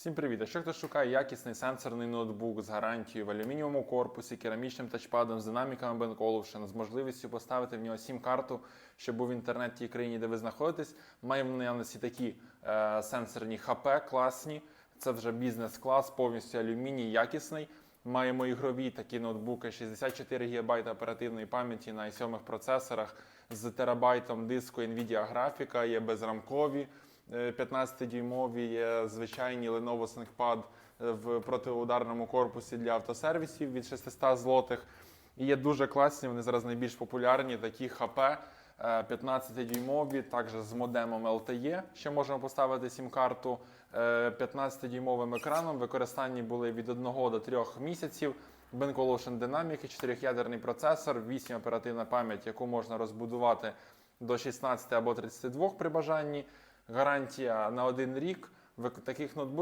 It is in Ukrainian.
Всім привіт! Якщо хтось шукає якісний сенсорний ноутбук з гарантією в алюмінієвому корпусі, керамічним тачпадом, з динаміками Olufsen, з можливістю поставити в нього сім-карту, щоб був в інтернет тій країні, де ви знаходитесь, маємо в наявності такі е, сенсорні ХП класні. Це вже бізнес-клас, повністю алюміній, якісний. Маємо ігрові такі ноутбуки 64 ГБ оперативної пам'яті на i7 процесорах з терабайтом диску NVIDIA графіка, є безрамкові. 15-дюймові є звичайні Lenovo ThinkPad в протиударному корпусі для автосервісів від 600 злотих. І є дуже класні, вони зараз найбільш популярні, такі HP 15-дюймові, також з модемом LTE, ще можемо поставити сім-карту 15-дюймовим екраном. Використанні були від 1 до 3 місяців. Olufsen Dynamic, 4-ядерний процесор, 8 оперативна пам'ять, яку можна розбудувати до 16 або 32 при бажанні. Гарантія на один рік. Таких ноутбуків